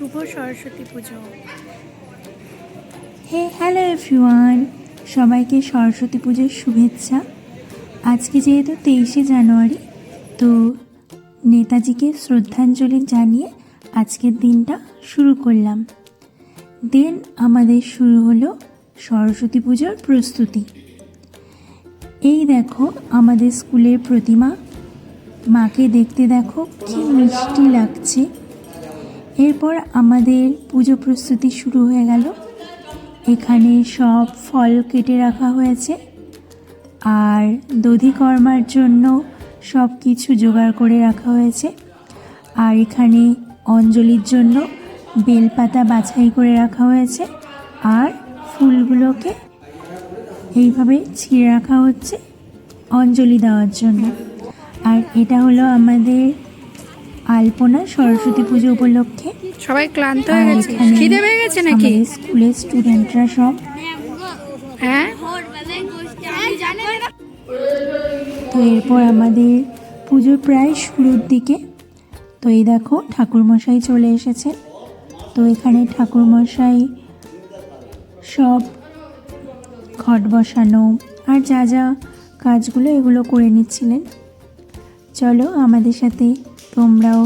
শুভ সরস্বতী পুজো। হে hello everyone সবাইকে সরস্বতী পুজোর শুভেচ্ছা। আজকে যেহেতু তেইশে জানুয়ারি, তো নেতাজিকে শ্রদ্ধাঞ্জলি জানিয়ে আজকের দিনটা শুরু করলাম। দেন আমাদের শুরু হলো সরস্বতী পুজোর প্রস্তুতি। এই দেখো, আমাদের স্কুলের প্রতিমা। মাকে দেখতে দেখো, কি মিষ্টি লাগছে। এরপর আমাদের পুজো প্রস্তুতি শুরু হয়ে গেল। এখানে সব ফল কেটে রাখা হয়েছে। আর দধিকর্মার জন্য সব কিছু জোগাড় করে রাখা হয়েছে। আর এখানে অঞ্জলির জন্য বেলপাতা বাছাই করে রাখা হয়েছে। আর ফুলগুলোকে এইভাবে ছিঁড়ে রাখা হচ্ছে অঞ্জলি দেওয়ার জন্য। আর এটা হলো আমাদের আলপনা সরস্বতী পুজো উপলক্ষে সবাই ক্লান্ত হয়ে গেছে। খিদে পেয়ে গেছে নাকি? স্কুলের স্টুডেন্টরা সব। হ্যাঁ? তো এরপর আমাদের পুজোর প্রায় শুরুর দিকে। তো এই দেখো ঠাকুরমশাই চলে এসেছে। তো এখানে ঠাকুরমশাই সব ঘট বসানো আর যা যা কাজগুলো এগুলো করে নিচ্ছিলেন। চলো আমাদের সাথে তোমরাও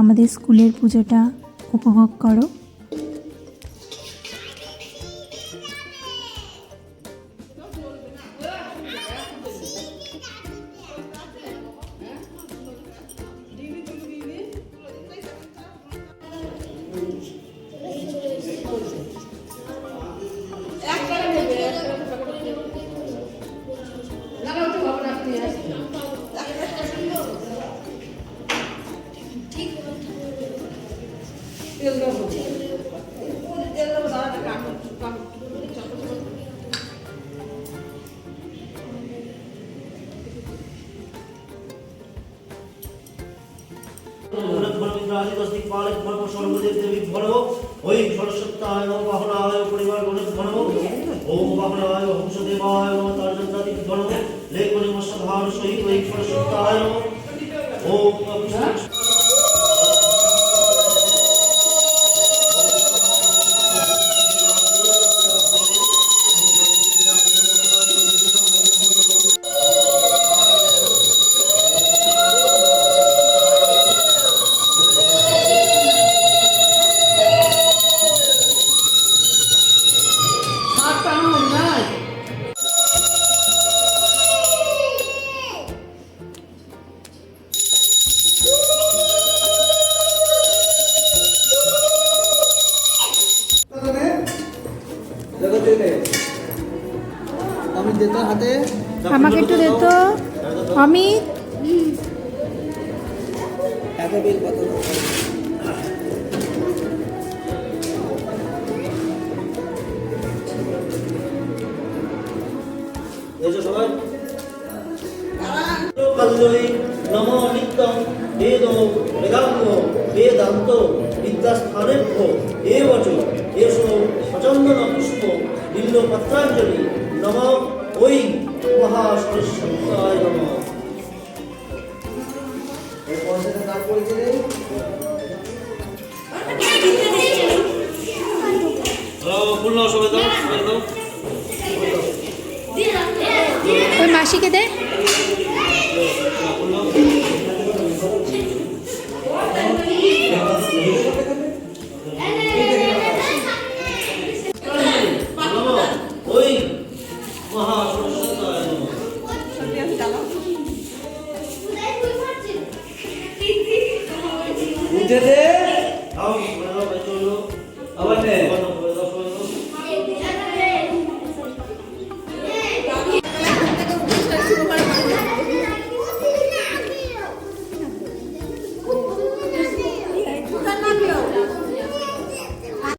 আমাদের স্কুলের পুজোটা উপভোগ করো। ওই সরস্বত্যায় বাহনায় পরিবার গণেশ ধনব ওম বাহনায় হংসদেবায় তার্জন্তাতি ধনব লেখনি মশধার সহিত ওই সরস্বত্যায় ওম হাতে? আমাকে একটু দে তো কল্লই নম নিত্যং বেদ বেদাঙ্গ বেদান্ত বিদ্যাস্থানেভ্য। এবচ এসো সচন্দন পুষ্প বিল্ল পত্রাঞ্জলি নম ওই মহাসরস্বতায় নম। এই পয়সাটা কার করেছে রে? পূর্ণ সবাই দাও সবাই দাও ওই মাসিকে দে। নম అవన్నీ